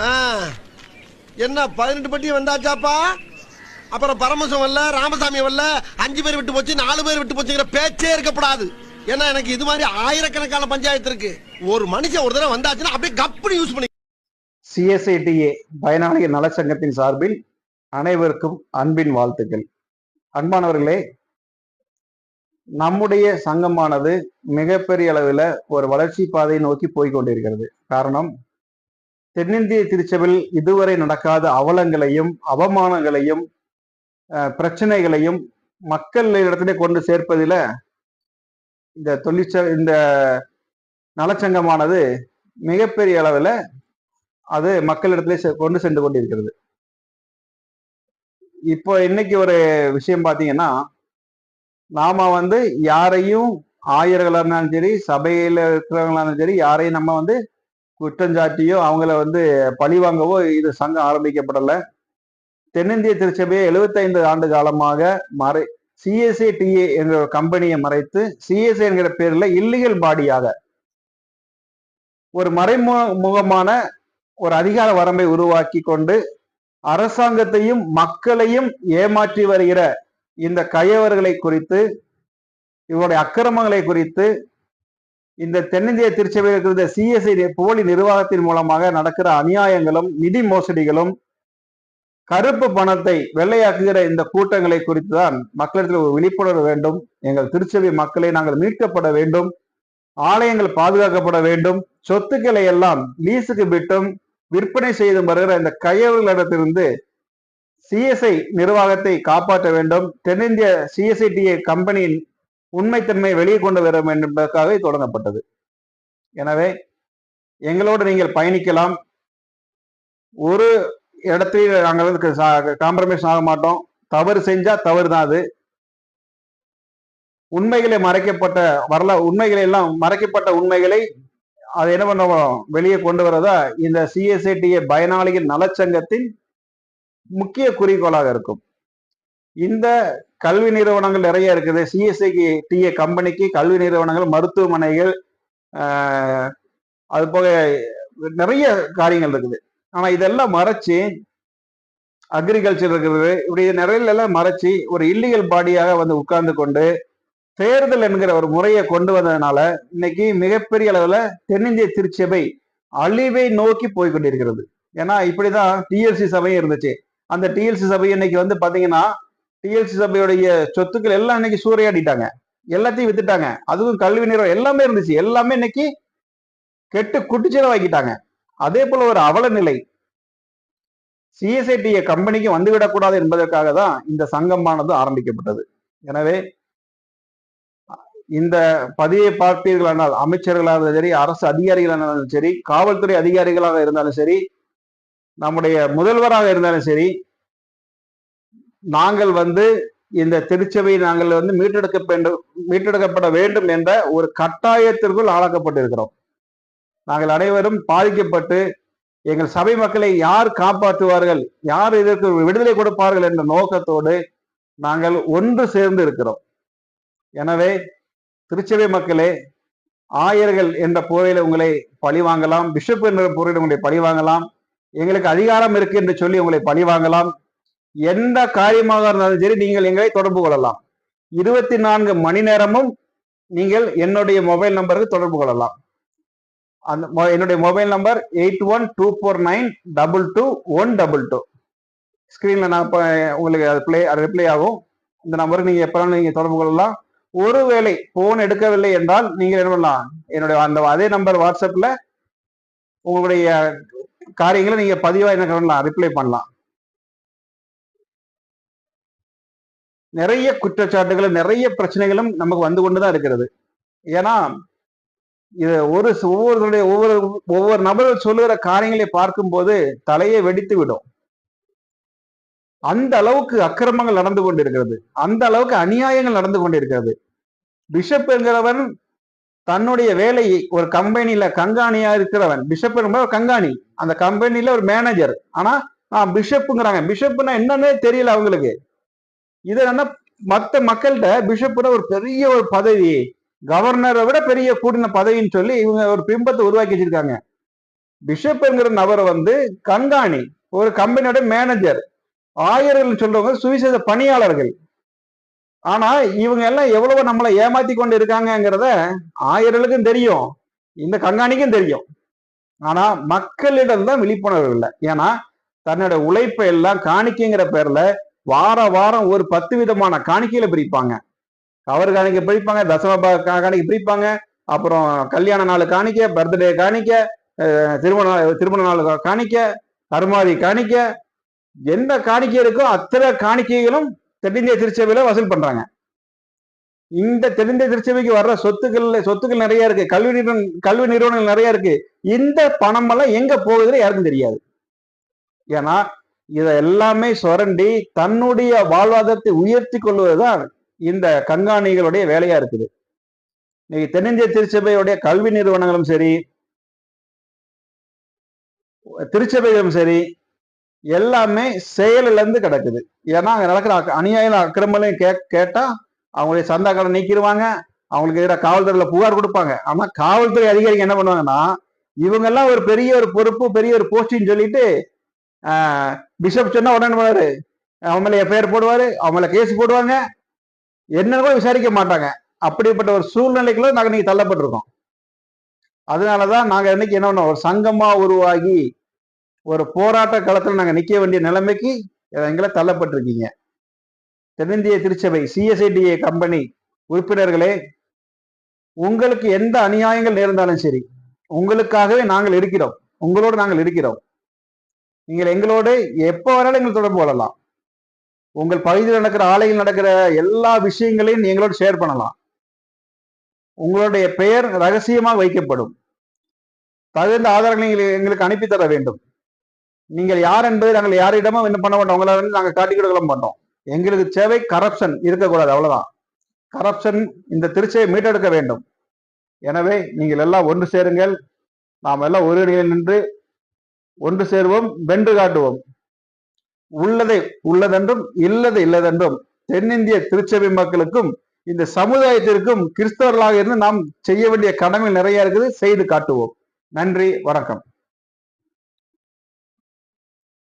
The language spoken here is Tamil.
ஆ, என்ன பதினெட்டு பட்டி வந்தாச்சாப்பா? அப்புறம் பரமசம் வரல ராமசாமி வரல அஞ்சு பேர் விட்டு போச்சு நாலு பேர் விட்டு போச்சுங்கிற பேச்சே இருக்கப்படாது ஏன்னா எனக்கு இது மாதிரி ஆயிரக்கணக்கான பஞ்சாயத்து இருக்கு. ஒரு மனுஷன் ஒரு தடவை வந்தாச்சுன்னா அப்படியே கப்புனு யூஸ் பண்ணி சிஎஸ்ஐடிஏ பயனாளிகள் நலச்சங்கத்தின் சார்பில் அனைவருக்கும் அன்பின் வாழ்த்துக்கள். அன்பானவர்களே நம்முடைய சங்கமானது மிகப்பெரிய அளவில் ஒரு வளர்ச்சி பாதையை நோக்கி போய்கொண்டிருக்கிறது காரணம் தென்னிந்திய திருச்சபையில் இதுவரை நடக்காத அவலங்களையும் அவமானங்களையும் பிரச்சனைகளையும் மக்கள் இடத்திலே கொண்டு சேர்ப்பதில் இந்த தொழிற்ச இந்த நலச்சங்கமானது மிகப்பெரிய அளவில் அது மக்களிடத்திலே செ- கொண்டு சென்று கொண்டிருக்கிறது. இப்போ இன்னைக்கு ஒரு விஷயம் பார்த்தீங்கன்னா நாம வந்து யாரையும் ஆயர்களாக இருந்தாலும் சரி சபையில் இருக்கிறவங்களா இருந்தாலும் சரி யாரையும் நம்ம வந்து குற்றஞ்சாட்டியோ அவங்கள வந்து பழிவாங்கவோ இது சங்கம் ஆரம்பிக்கப்படலை. தென்னிந்திய திருச்சபையை 75 ஆண்டு காலமாக மறை சிஎஸ்ஏ டிஏ என்ற ஒரு கம்பெனியை மறைத்து சிஎஸ்ஏ என்கிற பேர்ல இல்லீகல் பாடியாக ஒரு மறைமுகமான ஒரு அதிகார வரம்பை உருவாக்கி கொண்டு அரசாங்கத்தையும் மக்களையும் ஏமாற்றி வருகிற இந்த கயவர்களை குறித்து இவருடைய அக்கிரமங்களை குறித்து இந்த தென்னிந்திய திருச்சபையில் இருக்கிற சிஎஸ்ஐ போலி நிர்வாகத்தின் மூலமாக நடக்கிற அநியாயங்களும் நிதி மோசடிகளும் கருப்பு பணத்தை வெள்ளையாக்குகிற இந்த கூட்டங்களை குறித்து தான் மக்களிடத்தில் ஒரு விழிப்புணர்வு வேண்டும். எங்கள் திருச்சபை மக்களை நாங்கள் மீட்கப்பட வேண்டும். ஆலயங்கள் பாதுகாக்கப்பட வேண்டும். சொத்துக்களை எல்லாம் லீஸுக்கு விட்டும் விற்பனை செய்து வருகிற இந்த கையவர்களிடத்திலிருந்து சிஎஸ்ஐ நிர்வாகத்தை காப்பாற்ற வேண்டும். தென்னிந்திய சிஎஸ்ஐடிஏ கம்பெனியின் உண்மைத்தன்மையை வெளியே கொண்டு வர வேண்டும் என்பதற்காக இது தொடங்கப்பட்டது. எனவே எங்களோடு நீங்கள் பயணிக்கலாம். ஒரு இடத்துல நாங்கள் வந்து காம்ப்ரமைஸ் ஆக மாட்டோம். தவறு செஞ்சா தவறு தான் அது. உண்மைகளை மறைக்கப்பட்ட வரலா உண்மைகளை எல்லாம் மறைக்கப்பட்ட உண்மைகளை அதை என்ன பண்ணுவோம் வெளியே கொண்டு வரதா இந்த சிஎஸ்ஐடிஏ பயனாளிகள் நலச்சங்கத்தின் முக்கிய குறிக்கோளாக இருக்கும். இந்த கல்வி நிறுவனங்கள் நிறைய இருக்குது. சிஎஸ்சிக்கு டிஏ கம்பெனிக்கு கல்வி நிறுவனங்கள் மருத்துவமனைகள் அது போக நிறைய காரியங்கள் இருக்குது. ஆனால் இதெல்லாம் மறைச்சு அக்ரிகல்ச்சர் இருக்கிறது இப்படி நிறையில எல்லாம் மறைச்சு ஒரு இல்லீகல் பாடியாக வந்து உட்கார்ந்து கொண்டு தேர்தல் என்கிற ஒரு முறையை கொண்டு வந்ததுனால இன்னைக்கு மிகப்பெரிய அளவில் தென்னிந்திய திருச்சபை அழிவை நோக்கி போய்கொண்டிருக்கிறது. ஏன்னா இப்படிதான் டிஎல்சி சபையும் இருந்துச்சு. அந்த டிஎல்சி சபை இன்னைக்கு வந்து பாத்தீங்கன்னா டிஎல்சி சபையுடைய சொத்துக்கள் எல்லாம் இன்னைக்கு சூறையாடிட்டாங்க. எல்லாத்தையும் வித்துட்டாங்க. அதுவும் கல்வி நிறுவனம் எல்லாமே இருந்துச்சு. எல்லாமே இன்னைக்கு கெட்டு குட்டிச்சிடவாக்கிட்டாங்க அதே போல ஒரு அவல நிலை சிஎஸ்ஐடிஏ கம்பெனிக்கு வந்துவிடக்கூடாது என்பதற்காக தான் இந்த சங்கமானது ஆரம்பிக்கப்பட்டது. எனவே இந்த பதிவை பார்ப்பீர்களானால் அமைச்சர்களாக இருந்தாலும் சரி அரசு அதிகாரிகளாக இருந்தாலும் சரி காவல்துறை அதிகாரிகளாக இருந்தாலும் சரி நம்முடைய முதல்வராக இருந்தாலும் சரி நாங்கள் வந்து இந்த திருச்சபை நாங்கள் வந்து மீட்டெடுக்க வேண்டும் மீட்டெடுக்கப்பட வேண்டும் என்ற ஒரு கட்டாயத்திற்குள் ஆளாக்கப்பட்டிருக்கிறோம். நாங்கள் அனைவரும் பாதிக்கப்பட்டு எங்கள் சபை மக்களை யார் காப்பாற்றுவார்கள் யார் இதற்கு விடுதலை கொடுப்பார்கள் என்ற நோக்கத்தோடு நாங்கள் ஒன்று சேர்ந்து இருக்கிறோம். எனவே திருச்சபை மக்களே ஆயர்கள் என்ற போரையில உங்களை பழி வாங்கலாம் பிஷப் என்ற போரையில உங்களை பழி வாங்கலாம் எங்களுக்கு அதிகாரம் இருக்கு என்று சொல்லி உங்களை பழி வாங்கலாம் எந்த காரியமாக இருந்தாலும் சரி நீங்கள் எங்களை தொடர்பு கொள்ளலாம். இருபத்தி நான்கு மணி நேரமும் நீங்கள் என்னுடைய மொபைல் நம்பருக்கு தொடர்பு கொள்ளலாம். அந்த என்னுடைய mobile number eight one two four nine double two one double two. ஸ்க்ரீனில் நான் இப்போ உங்களுக்கு அது ப்ளே அது ரிப்ளை ஆகும். இந்த நம்பருக்கு நீங்கள் எப்போ நீங்கள் தொடர்பு கொள்ளலாம். ஒருவேளை ஃபோன் எடுக்கவில்லை என்றால் நீங்கள் என்ன பண்ணலாம்? என்னுடைய அந்த அதே நம்பர் வாட்ஸ்அப்பில் உங்களுடைய காரியங்களை நீங்கள் பதிவாக என்ன பண்ணலாம்? ரிப்ளை பண்ணலாம். நிறைய குற்றச்சாட்டுகளும் நிறைய பிரச்சனைகளும் நமக்கு வந்து கொண்டு தான் இருக்கிறது. ஏன்னா இது ஒரு ஒவ்வொருத்தருடைய ஒவ்வொரு ஒவ்வொரு நபர்கள் சொல்லுகிற காரியங்களை பார்க்கும்போது தலையை வெடித்து விடும். அந்த அளவுக்கு அக்கிரமங்கள் நடந்து கொண்டிருக்கிறது. அந்த அளவுக்கு அநியாயங்கள் நடந்து கொண்டிருக்கிறது. பிஷப் என்கிறவன் தன்னுடைய வேலையை ஒரு கம்பெனில கண்காணியா இருக்கிறவன். பிஷப் என்பவர் ஒரு கண்காணி. அந்த கம்பெனில ஒரு மேனேஜர் ஆனா ஆஹ் பிஷப்புங்கிறாங்க. பிஷப்னா என்னன்னே தெரியல அவங்களுக்கு. இது என்ன மத்த மக்கள்கிட்ட பிஷப்போட ஒரு பெரிய ஒரு பதவி கவர்னரை விட பெரிய கூடின பதவின்னு சொல்லி இவங்க ஒரு பிம்பத்தை உருவாக்கி வச்சிருக்காங்க. பிஷப்ங்கிற நபர் வந்து கண்காணி ஒரு கம்பெனியோட மேனேஜர் ஆயர்கள் சொல்றவங்க சுவிசேஷ பணியாளர்கள். ஆனா இவங்க எல்லாம் எவ்வளவு நம்மளை ஏமாத்தி கொண்டு இருக்காங்கங்கிறத ஆயர்களுக்கும் தெரியும் இந்த கண்காணிக்கும் தெரியும். ஆனா மக்களிடம் தான் விழிப்புணர்வு இல்லை. ஏன்னா தன்னோட உழைப்பை எல்லாம் காணிக்கைங்கிற பேர்ல வார வாரம் ஒரு பத்து விதமான காணிக்கையில பிரிப்பாங்க. கவர் காணிக்கை பிரிப்பாங்க தசம காணிக்கை பிரிப்பாங்க அப்புறம் கல்யாண நாள் காணிக்க பர்த்டே காணிக்க திருமண திருமண நாள் காணிக்க கருமாதி காணிக்க எந்த காணிக்கை இருக்கோ அத்தனை காணிக்கைகளும் தென்னிந்திய திருச்சபையில வசூல் பண்றாங்க. இந்த தென்னிந்திய திருச்சபைக்கு வர்ற சொத்துக்கள் சொத்துக்கள் நிறைய இருக்கு கல்வி நிறுவனம் கல்வி நிறுவனங்கள் நிறைய இருக்கு. இந்த பணம் எல்லாம் எங்க போகுதுன்னு யாருக்கும் தெரியாது. ஏன்னா இதை எல்லாமே சுரண்டி தன்னுடைய வாழ்வாதாரத்தை உயர்த்தி கொள்வதுதான் இந்த கண்காணிகளுடைய வேலையா இருக்குது. இன்னைக்கு தென்னிந்திய திருச்சபையுடைய கல்வி நிறுவனங்களும் சரி திருச்சபைகளும் சரி எல்லாமே செயலிலேருந்து கிடக்குது. ஏன்னா அங்கே நடக்கிற அநியாயம் அக்கிரமங்களையும் கே கேட்டால் அவங்களுடைய சந்தாக்களை நீக்கிடுவாங்க அவங்களுக்கு எதிராக காவல்துறையில் புகார் கொடுப்பாங்க. ஆனால் காவல்துறை அதிகாரிகள் என்ன பண்ணுவாங்கன்னா இவங்கெல்லாம் ஒரு பெரிய ஒரு பொறுப்பு பெரிய ஒரு போஸ்டின்னு சொல்லிட்டு பிஷப் சொன்னா உடனே பண்ணுவாரு அவன் மேல எஃப்ஐஆர் போடுவாரு? அவன் மேல கேஸ் போடுவாங்க. என்னன்னு கூட விசாரிக்க மாட்டாங்க. அப்படிப்பட்ட ஒரு சூழ்நிலைக்குள்ள நாங்க இன்னைக்கு தள்ளப்பட்டிருக்கோம். அதனாலதான் நாங்க இன்னைக்கு என்ன பண்ணோம்? ஒரு சங்கமா உருவாகி ஒரு போராட்ட களத்துல நாங்க நிக்க வேண்டிய நிலைமைக்கு எங்களை தள்ளப்பட்டிருக்கீங்க. தென்னிந்திய திருச்சபை சிஎஸ்ஐடிஏ கம்பெனி உறுப்பினர்களே உங்களுக்கு எந்த அநியாயங்கள் நேர்ந்தாலும் சரி உங்களுக்காகவே நாங்கள் இருக்கிறோம். உங்களோடு நாங்கள் இருக்கிறோம். நீங்கள் எங்களோடு எப்போ வேணாலும் எங்கள் தொடர்பு கொள்ளலாம். உங்கள் பகுதியில் நடக்கிற ஆலையில் நடக்கிற எல்லா விஷயங்களையும் எங்களோடு ஷேர் பண்ணலாம். உங்களுடைய பெயர் ரகசியமாக வைக்கப்படும். தகுந்த ஆதாரங்களை நீங்கள் எங்களுக்கு அனுப்பி தர வேண்டும். நீங்கள் யார் என்பதை நாங்கள் யாரிடமும் என்ன பண்ண மாட்டோம். உங்களை வந்து நாங்கள் காட்டி கொடுக்க மாட்டோம். எங்களுக்கு சேவை கரப்ஷன் இருக்கக்கூடாது அவ்வளோதான் கரப்ஷன் இந்த திருச்சியை மீட்டெடுக்க வேண்டும். எனவே நீங்கள் எல்லாம் ஒன்று சேருங்கள். நாம் எல்லாம் ஒரு அணியில் நின்று ஒன்று சேருவோம் வென்று காட்டுவோம். உள்ளதை உள்ளதென்றும் இல்லது இல்லதென்றும் தென்னிந்திய திருச்சபை மக்களுக்கும் இந்த சமுதாயத்திற்கும் கிறிஸ்தவர்களாக இருந்து நாம் செய்ய வேண்டிய கடமை நிறைய இருக்குது செய்து காட்டுவோம். நன்றி வணக்கம்.